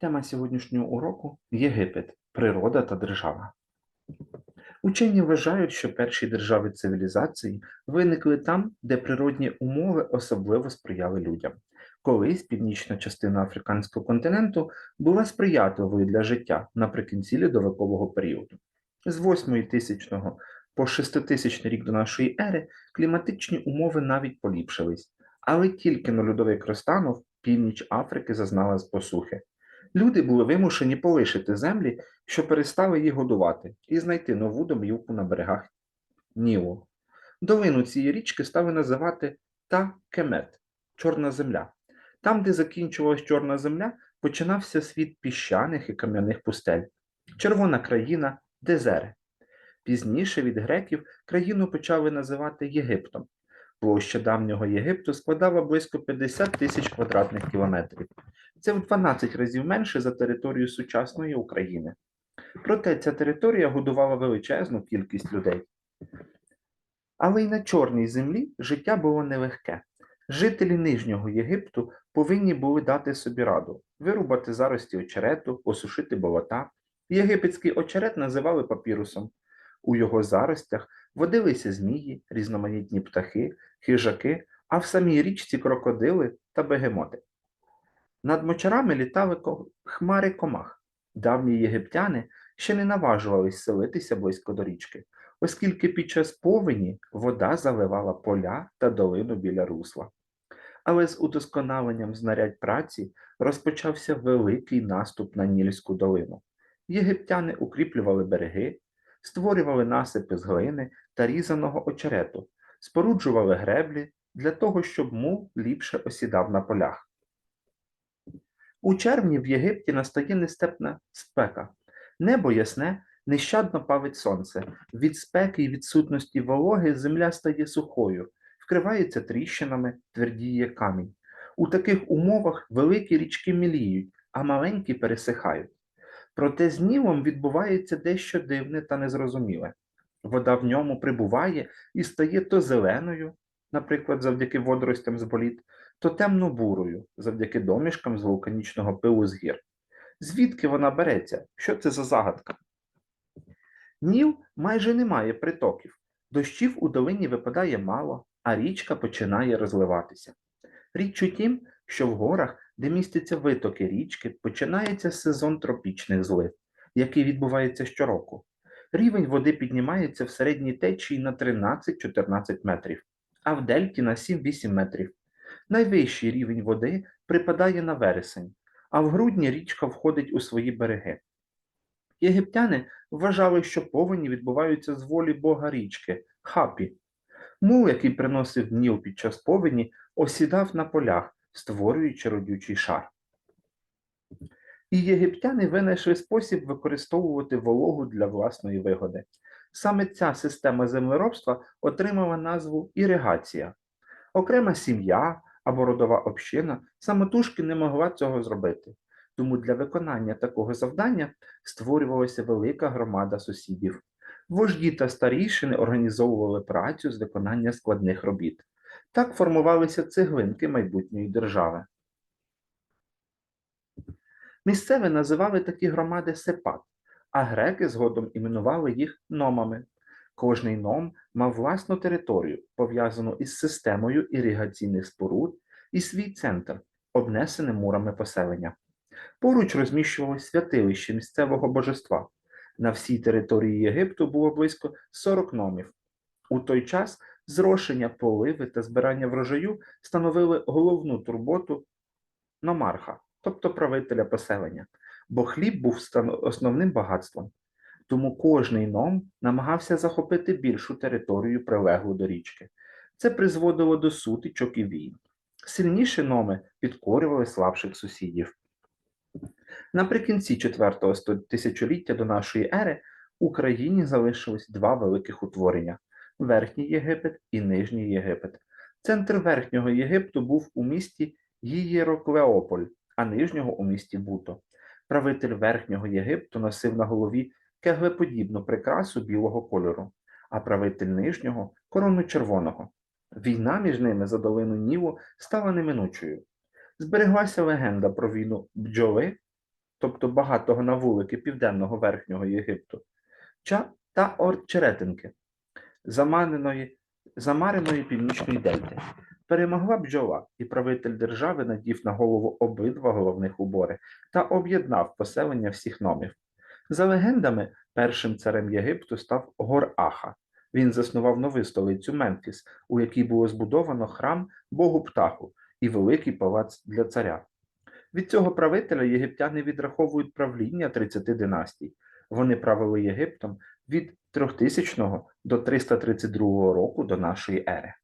Тема сьогоднішнього уроку Єгипет, природа та держава. Учені вважають, що перші держави цивілізації виникли там, де природні умови особливо сприяли людям. Колись північна частина африканського континенту була сприятливою для життя наприкінці льодовикового періоду. З 8 тисячного по 6000 рік до нашої ери кліматичні умови навіть поліпшились, але тільки на льодовик розтанув, північ Африки зазнала посухи. Люди були вимушені полишити землі, що перестали їх годувати, і знайти нову домівку на берегах Нілу. Долину цієї річки стали називати та Кемет Чорна земля. Там, де закінчувалась Чорна земля, починався світ піщаних і кам'яних пустель, червона країна Дезери. Пізніше від греків країну почали називати Єгиптом. Площа давнього Єгипту складала близько 50 тисяч квадратних кілометрів. Це в 12 разів менше за територію сучасної України. Проте ця територія годувала величезну кількість людей. Але й на Чорній землі життя було нелегке. Жителі Нижнього Єгипту повинні були дати собі раду, вирубати зарості очерету, осушити болота. Єгипетський очерет називали папірусом. У його заростях водилися змії, різноманітні птахи, хижаки, а в самій річці крокодили та бегемоти. Над мочарами літали хмари комах. Давні єгиптяни ще не наважувались селитися близько до річки, оскільки під час повені вода заливала поля та долину біля русла. Але з удосконаленням знарядь праці розпочався великий наступ на Нільську долину. Єгиптяни укріплювали береги, створювали насипи з глини та різаного очерету, споруджували греблі для того, щоб мул ліпше осідав на полях. У червні в Єгипті настає нестепна спека. Небо ясне, нещадно палить сонце. Від спеки і відсутності вологи земля стає сухою, вкривається тріщинами, твердіє камінь. У таких умовах великі річки міліють, а маленькі пересихають. Проте з Нілом відбувається дещо дивне та незрозуміле. Вода в ньому прибуває і стає то зеленою, наприклад, завдяки водоростям з боліт, то темно-бурою, завдяки домішкам з вулканічного пилу з гір. Звідки вона береться? Що це за загадка? Ніл майже не має притоків. Дощів у долині випадає мало, а річка починає розливатися. Річ у тім, що в горах, де містяться витоки річки, починається сезон тропічних злив, який відбувається щороку. Рівень води піднімається в середній течії на 13-14 метрів, а в дельті на 7-8 метрів. Найвищий рівень води припадає на вересень, а в грудні річка входить у свої береги. Єгиптяни вважали, що повені відбуваються з волі бога річки Хапі. Мул, який приносив Ніл під час повені, осідав на полях, створюючи родючий шар. І єгиптяни винайшли спосіб використовувати вологу для власної вигоди. Саме ця система землеробства отримала назву іригація. Окрема сім'я або родова община самотужки не могла цього зробити. Тому для виконання такого завдання створювалася велика громада сусідів. Вожді та старійшини організовували працю з виконання складних робіт. Так формувалися цеглинки майбутньої держави. Місцеві називали такі громади сепат, а греки згодом іменували їх номами. Кожний ном мав власну територію, пов'язану із системою іригаційних споруд, і свій центр, обнесений мурами поселення. Поруч розміщувалось святилище місцевого божества. На всій території Єгипту було близько 40 номів. У той час зрошення, поливи та збирання врожаю становили головну турботу номарха, тобто правителя поселення, бо хліб був основним багатством. Тому кожний ном намагався захопити більшу територію прилеглу до річки. Це призводило до сутичок і війн. Сильніші номи підкорювали слабших сусідів. Наприкінці 4 сто- тисячоліття до нашої ери в Україні залишилось два великих утворення: Верхній Єгипет і Нижній Єгипет. Центр Верхнього Єгипту був у місті Єєроклеополь, а нижнього у місті Буто. Правитель Верхнього Єгипту носив на голові кеглеподібну прикрасу білого кольору, а правитель нижнього корону червоного. Війна між ними за долину Нілу стала неминучою. Збереглася легенда про війну бджоли тобто багатого на вулики південного верхнього Єгипту, Ча та Орчеретинки, заманеної, замареної північної дельти. Перемогла бджола, і правитель держави надів на голову обидва головних убори та об'єднав поселення всіх номів. За легендами, першим царем Єгипту став Гор-Аха. Він заснував нову столицю Мемфіс, у якій було збудовано храм Богу Птаху і великий палац для царя. Від цього правителя єгиптяни відраховують правління 30 династій. Вони правили Єгиптом від 3000 до 332 року до нашої ери.